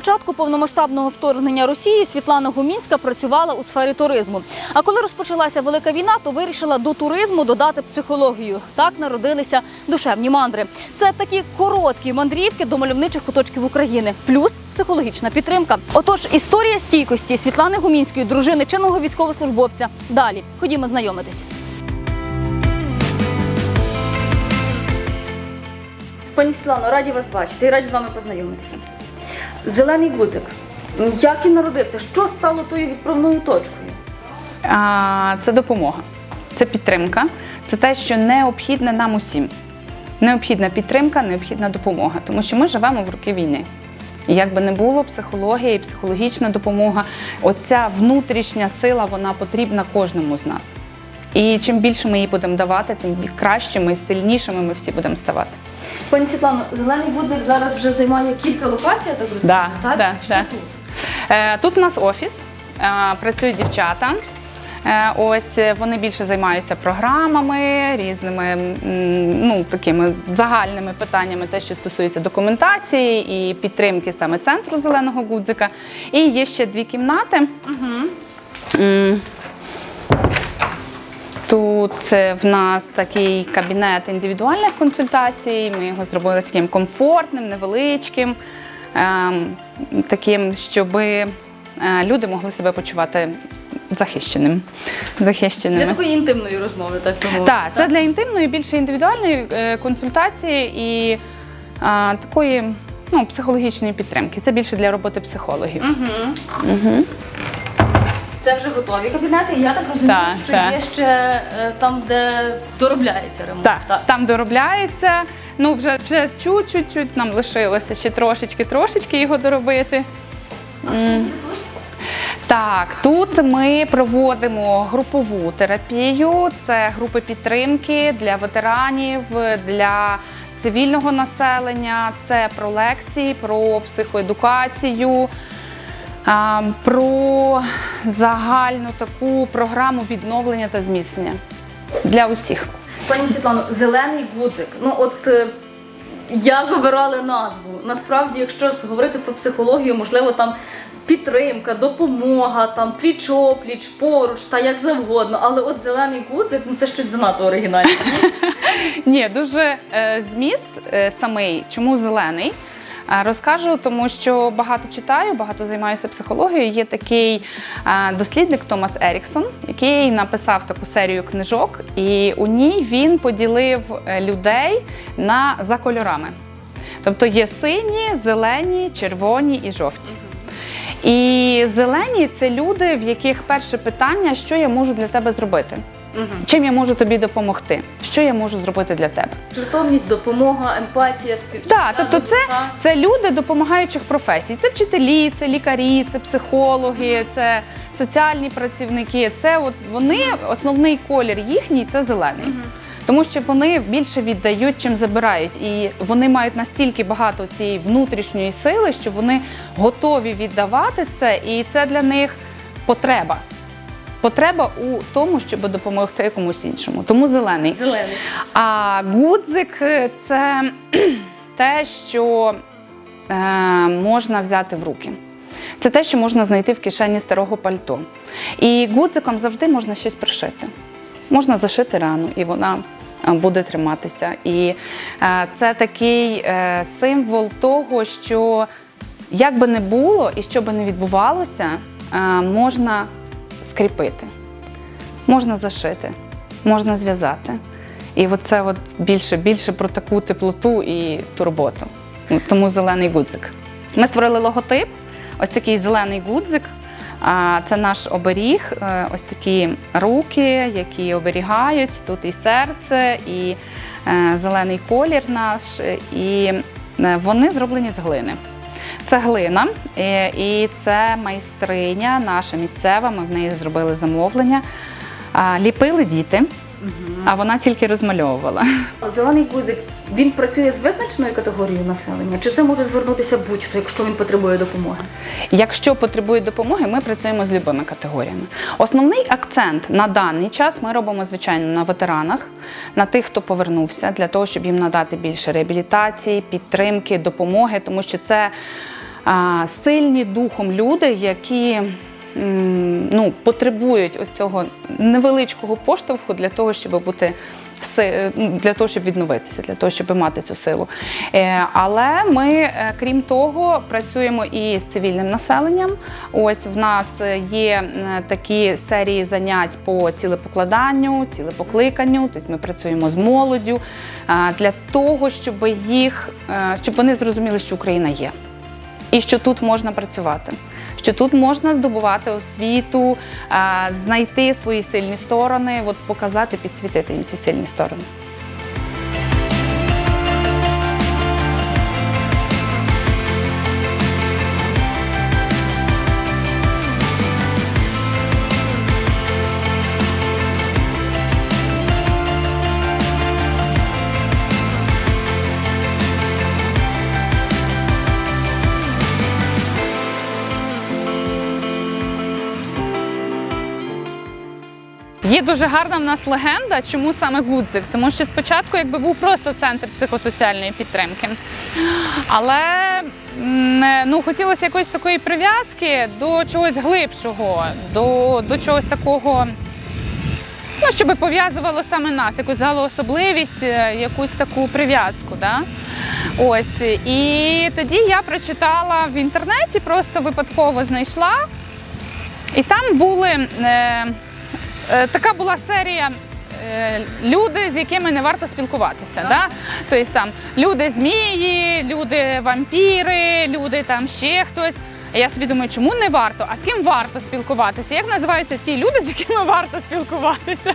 початку повномасштабного вторгнення Росії Світлана Гумінська працювала у сфері туризму. А коли розпочалася велика війна, то вирішила до туризму додати психологію. Так народилися душевні мандри. Це такі короткі мандрівки до мальовничих куточків України, плюс психологічна підтримка. Отож, історія стійкості Світлани Гумінської, дружини чинного військовослужбовця. Далі ходімо знайомитись. Пані Світлано, раді вас бачити і раді з вами познайомитися. Зелений гудзик. Як він народився? Що стало тою відправною точкою? А, Це допомога, це підтримка, це те, що необхідне нам усім. Необхідна підтримка, необхідна допомога, тому що ми живемо в роки війни. І як би не було, психологія і психологічна допомога, оця внутрішня сила, вона потрібна кожному з нас. І чим більше ми її будемо давати, тим кращими, сильнішими ми всі будемо ставати. Пані Світлано, зелений гудзик зараз вже займає кілька локацій, я так розумію. Да, так? да, Що да. тут? Е, Тут у нас офіс, е, працюють дівчата. Е, Ось е, вони більше займаються програмами, різними м, ну, такими загальними питаннями, те, що стосується документації і підтримки саме центру зеленого гудзика. І є ще дві кімнати. М, Тут е, в нас такий кабінет індивідуальних консультацій. Ми його зробили таким комфортним, невеличким, ем, таким, щоб люди могли себе почувати захищеним. Для такої інтимної розмови, так мовити. Так, це для інтимної, більше індивідуальної е, консультації і а, такої ну, психологічної підтримки. Це більше для роботи психологів. Це вже готові кабінети, і я так розумію, Так, що так. є ще е, там, де доробляється ремонт. Так, там доробляється. Ну, вже, вже чуть-чуть нам лишилося ще трошечки, трошечки його доробити. М. Так, тут ми проводимо групову терапію. Це групи підтримки для ветеранів, для цивільного населення. Це про лекції, про психоедукацію, про загальну таку програму відновлення та зміцнення для усіх. Пані Світлано, зелений гудзик. Ну от е, як вибирали назву? Насправді, якщо говорити про психологію, можливо, там підтримка, допомога, там пліч-опліч, поруч та як завгодно. Але от зелений гудзик, ну це щось занадто оригінальне. Ні, дуже е, зміст е, самий. Чому зелений? Е, Розкажу, тому що багато читаю, багато займаюся психологією. Є такий е, дослідник Томас Еріксон, який написав таку серію книжок, і у ній він поділив е, людей на за кольорами. Тобто є сині, зелені, червоні і жовті. І зелені це люди, в яких перше питання, що я можу для тебе зробити. Чим я можу тобі допомогти? Що я можу зробити для тебе? Жертовність, допомога, емпатія, співчуття. Так, тобто це, це люди допомагаючих професій. Це вчителі, це лікарі, це психологи, це соціальні працівники. Це от вони основний колір їхній це зелений. Тому що вони більше віддають, чим забирають, і вони мають настільки багато цієї внутрішньої сили, що вони готові віддавати це, і це для них потреба. Потреба у тому, щоб допомогти комусь іншому. Тому зелений. Зелений. А гудзик це те, що е, можна взяти в руки. Це те, що можна знайти в кишені старого пальто. І гудзиком завжди можна щось пришити. Можна зашити рану, і вона е, буде триматися. І е, це такий е, символ того, що як би не було і що би не відбувалося, е, можна скріпити, можна зашити, можна зв'язати. І оце от більше, більше про таку теплоту і турботу. Тому зелений гудзик. Ми створили логотип, ось такий зелений гудзик. Це наш оберіг, е, ось такі руки, які оберігають. Тут і серце, і е, зелений колір наш, і е, вони зроблені з глини. Це глина, і це майстриня наша місцева. Ми в неї зробили замовлення. Ліпили діти, а вона тільки розмальовувала. Зелений гудзик він працює з визначеною категорією населення, чи це може звернутися будь-хто, якщо він потребує допомоги? Якщо потребують допомоги, ми працюємо з любими категоріями. Основний акцент на даний час ми робимо, звичайно, на ветеранах, на тих, хто повернувся, для того, щоб їм надати більше реабілітації, підтримки, допомоги, тому що це. а, сильні духом люди, які ну, потребують ось цього невеличкого поштовху для того, щоб бути ну, для того, щоб відновитися, для того, щоб мати цю силу. Е, Але ми, е, крім того, працюємо і з цивільним населенням. Ось в нас е, є е, такі серії занять по цілепокладанню, цілепокликанню. Тобто ми працюємо з молоддю е, для того, щоб їх, е, щоб вони зрозуміли, що Україна є. І що тут можна працювати, що тут можна здобувати освіту, е, знайти свої сильні сторони, от показати, підсвітити їм ці сильні сторони. Є дуже гарна в нас легенда, чому саме Гудзик. Тому що спочатку якби був просто центр психосоціальної підтримки. Але ну, хотілося якоїсь такої прив'язки до чогось глибшого, до, до чогось такого. Ну, щоб пов'язувало саме нас, якусь дало особливість, е, якусь таку прив'язку. Да? Ось. І тоді я прочитала в інтернеті, просто випадково знайшла. І там були е, така була серія. е, Люди, з якими не варто спілкуватися, да? тобто там люди змії, люди вампіри, люди там ще хтось. А я собі думаю, чому не варто? А з ким варто спілкуватися? Як називаються ті люди, з якими варто спілкуватися?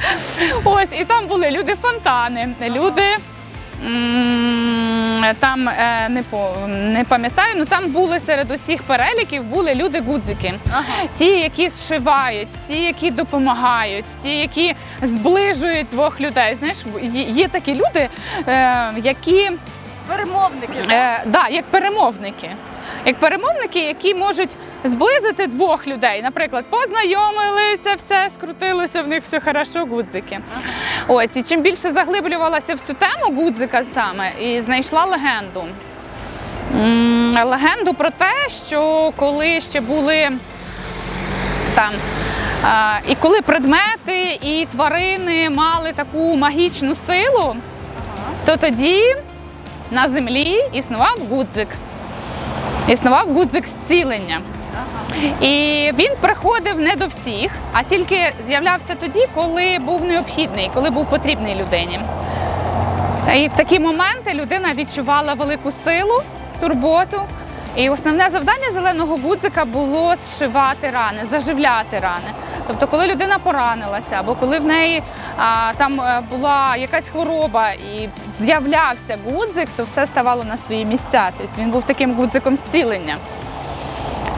Ось, і там були люди фонтани, люди. Там е, не по не пам'ятаю, ну там були серед усіх переліків були люди гудзики. Ага. Ті, які зшивають, ті, які допомагають, ті, які зближують двох людей. Знаєш, є, є такі люди, е, які Перемовники. е, да, як перемовники. Як перемовники, які можуть зблизити двох людей. Наприклад, познайомилися, все скрутилося, в них все хорошо, гудзики. Ось, і чим більше заглиблювалася в цю тему гудзика саме, і знайшла легенду. Легенду про те, що коли ще були там. І коли предмети і тварини мали таку магічну силу, то тоді на землі існував гудзик. Існував гудзик зцілення. І він приходив не до всіх, а тільки з'являвся тоді, коли був необхідний, коли був потрібний людині. І в такі моменти людина відчувала велику силу, турботу. І основне завдання зеленого гудзика було зшивати рани, заживляти рани. Тобто, коли людина поранилася, або коли в неї а, там е, була якась хвороба і з'являвся гудзик, то все ставало на свої місця. Тобто він був таким гудзиком зцілення.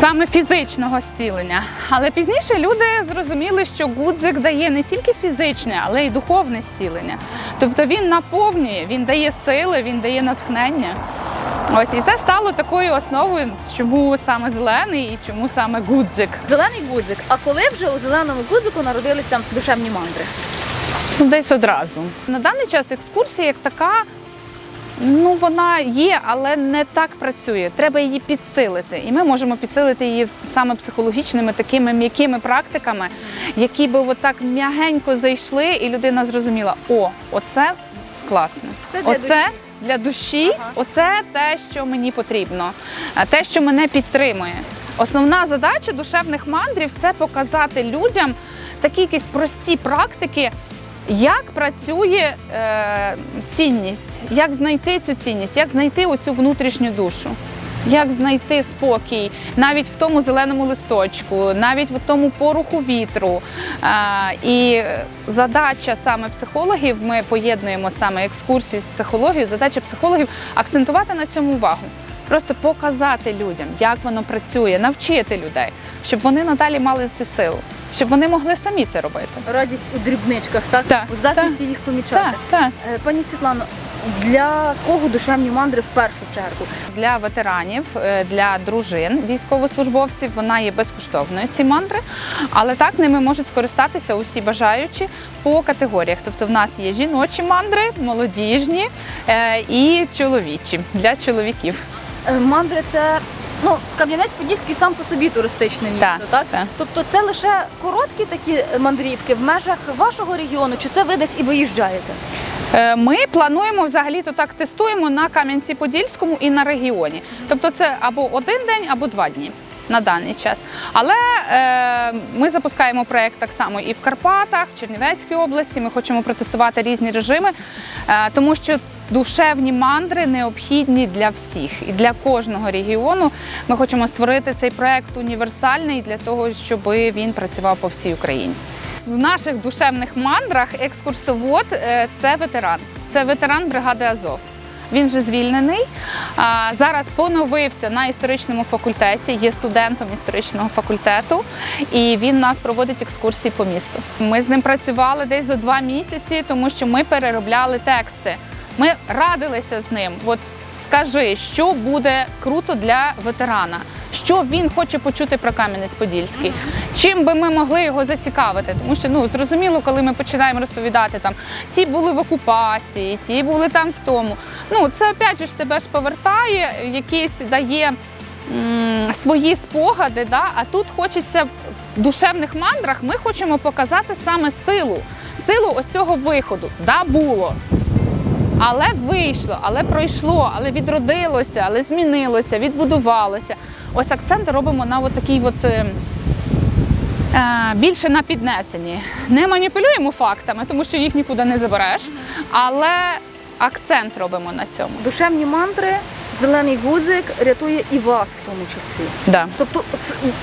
Саме фізичного зцілення. Але пізніше люди зрозуміли, що гудзик дає не тільки фізичне, але й духовне зцілення. Тобто він наповнює, він дає сили, він дає натхнення. Ось і це стало такою основою, чому саме зелений і чому саме гудзик. Зелений гудзик. А коли вже у зеленому гудзику народилися душевні мандри? Ну, Десь одразу. На даний час екскурсія як така. Ну, вона є, але не так працює. Треба її підсилити. І ми можемо підсилити її саме психологічними такими м'якими практиками, які би отак м'ягенько зайшли, і людина зрозуміла: о, оце класно. Це для душі. ага. оце те, що мені потрібно, а те, що мене підтримує. Основна задача душевних мандрів це показати людям такі якісь прості практики, як працює е, цінність, як знайти цю цінність, як знайти оцю внутрішню душу. Як знайти спокій навіть в тому зеленому листочку, навіть в тому поруху вітру. Е, і задача саме психологів, ми поєднуємо саме екскурсію з психологією. Задача психологів акцентувати на цьому увагу. Просто показати людям, як воно працює, навчити людей, щоб вони надалі мали цю силу, щоб вони могли самі це робити. Радість у дрібничках, так? Так, У здатності їх помічати. Так, так. Е, Пані Світлано, для кого душевні мандри в першу чергу? Для ветеранів, е, для дружин військовослужбовців вона є безкоштовною ці мандри, але так ними можуть скористатися усі бажаючі по категоріях. Тобто в нас є жіночі мандри, молодіжні е, і чоловічі для чоловіків. Е, Мандри це Ну, Кам'янець-Подільський сам по собі туристичне місто, Так, так? так. Тобто це лише короткі такі мандрівки в межах вашого регіону, чи це ви десь і виїжджаєте? Е, Ми плануємо взагалі то так тестуємо на Кам'янці-Подільському і на регіоні. Тобто це або один день, або два дні на даний час. Але е, ми запускаємо проєкт так само і в Карпатах, в Чернівецькій області. Ми хочемо протестувати різні режими, е, тому що душевні мандри необхідні для всіх і для кожного регіону. Ми хочемо створити цей проєкт універсальний для того, щоб він працював по всій Україні. В наших душевних мандрах екскурсовод е, це ветеран. Це ветеран бригади Азов. Він вже звільнений. Зараз поновився на історичному факультеті, є студентом історичного факультету, і він нас проводить екскурсії по місту. Ми з ним працювали десь за два місяці, тому що ми переробляли тексти. Ми радилися з ним. От скажи, що буде круто для ветерана, що він хоче почути про Кам'янець-Подільський, чим би ми могли його зацікавити. Тому що ну зрозуміло, коли ми починаємо розповідати там ті були в окупації, ті були там в тому. Ну це опять же ж тебе ж повертає, якийсь дає свої спогади. Да? А тут хочеться в душевних мандрах. Ми хочемо показати саме силу, силу ось цього виходу. Да, було. Але вийшло, але пройшло, але відродилося, але змінилося, відбудувалося. Ось акценти робимо на от такій от. е, е, Більше на піднесенні. Не маніпулюємо фактами, тому що їх нікуди не забереш, але акцент робимо на цьому. Душевні мантри, зелений гудзик рятує і вас в тому числі. Да. Тобто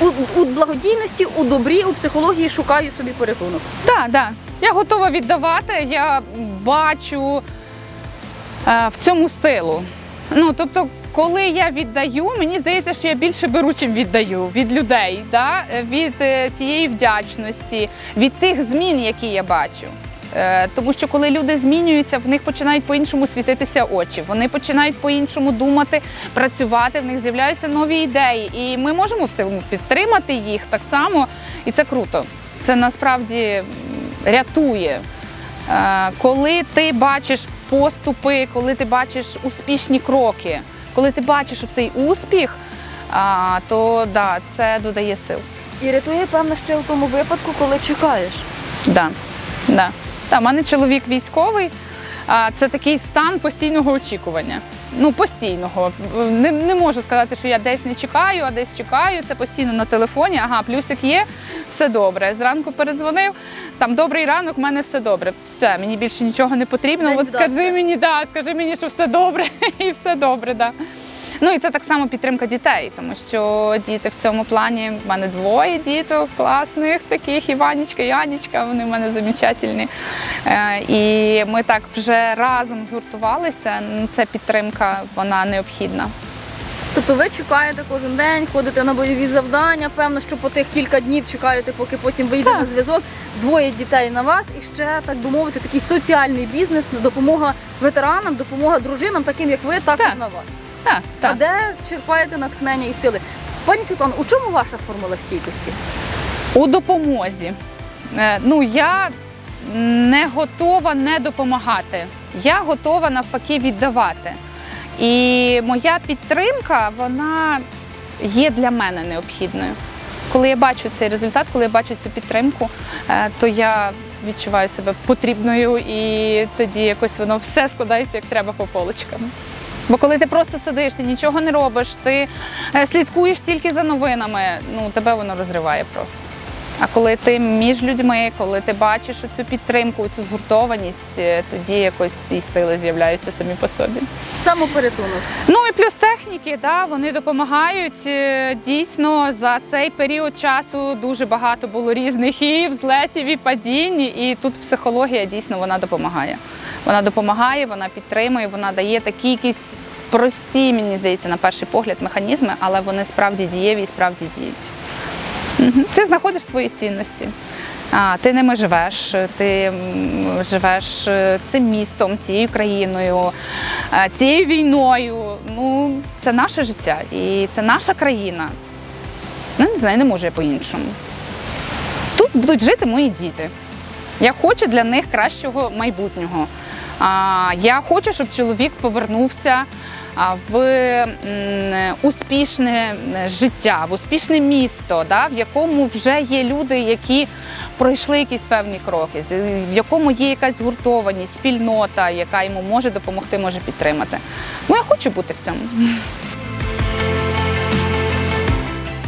у, у благодійності, у добрі, у психології шукаю собі порятунок. Так, да. Я готова віддавати. Я бачу в цьому силу. Ну, тобто, коли я віддаю, мені здається, що я більше беру, чим віддаю від людей, да? е, від е, тієї вдячності, від тих змін, які я бачу. Е, Тому що коли люди змінюються, в них починають по-іншому світитися очі, вони починають по-іншому думати, працювати, в них з'являються нові ідеї. І ми можемо в цьому підтримати їх так само, і це круто. Це насправді рятує. Е, Коли ти бачиш поступи, коли ти бачиш успішні кроки, коли ти бачиш цей успіх, а, то да, це додає сил. І рятує, певно, ще у тому випадку, коли чекаєш. Да. Да. Та, в мене чоловік військовий. а, Це такий стан постійного очікування. Ну, постійного. Не, не можу сказати, що я десь не чекаю, а десь чекаю. Це постійно на телефоні. Ага, плюсик є, все добре. Зранку передзвонив, там добрий ранок, в мене все добре. Все, мені більше нічого не потрібно. День От скажи мені, да, скажи мені, що все добре, і все добре. Да. Ну і це так само підтримка дітей, тому що діти в цьому плані в мене двоє діток класних, таких Іванічка, і Янічка, вони в мене замечательні. Е, І ми так вже разом згуртувалися. Ну, Це підтримка, вона необхідна. Тобто ви чекаєте кожен день, ходите на бойові завдання. Певно, що по тих кілька днів чекаєте, поки потім вийде Так. на зв'язок. Двоє дітей на вас, і ще так би мовити, такий соціальний бізнес, допомога ветеранам, допомога дружинам, таким як ви, також Так. на вас. Так, А де черпаєте натхнення і сили? Пані Світлано, у чому ваша формула стійкості? У допомозі. Е, Ну, я не готова не допомагати. Я готова навпаки віддавати. І моя підтримка, вона є для мене необхідною. Коли я бачу цей результат, коли я бачу цю підтримку, е, то я відчуваю себе потрібною і тоді якось воно все складається як треба по полочкам. Бо коли ти просто сидиш, ти нічого не робиш, ти е, слідкуєш тільки за новинами, ну тебе воно розриває просто. А коли ти між людьми, коли ти бачиш цю підтримку, цю згуртованість, е, тоді якось і сили з'являються самі по собі. Самопорятунок. Ну і плюс техніки, да, вони допомагають. Е, Дійсно, за цей період часу дуже багато було різних і взлетів, і падінь. І тут психологія дійсно вона допомагає. Вона допомагає, вона підтримує, вона дає такі якісь прості, мені здається, на перший погляд, механізми, але вони справді дієві і справді діють. Мгм. Ти знаходиш свої цінності. А, ти ними живеш, ти живеш е, цим містом, цією країною, е, цією війною. Ну, це наше життя і це наша країна. Ну, не знаю, не можу я по-іншому. Тут будуть жити мої діти. Я хочу для них кращого майбутнього. А, я хочу, щоб чоловік повернувся в успішне життя, в успішне місто, да, в якому вже є люди, які пройшли якісь певні кроки, в якому є якась згуртованість, спільнота, яка йому може допомогти, може підтримати. Ну, я хочу бути в цьому.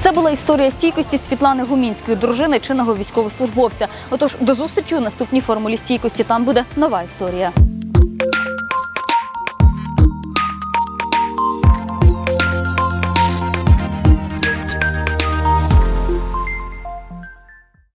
Це була історія стійкості Світлани Гумінської, дружини чинного військовослужбовця. Отож, до зустрічі у наступній формулі стійкості. Там буде нова історія.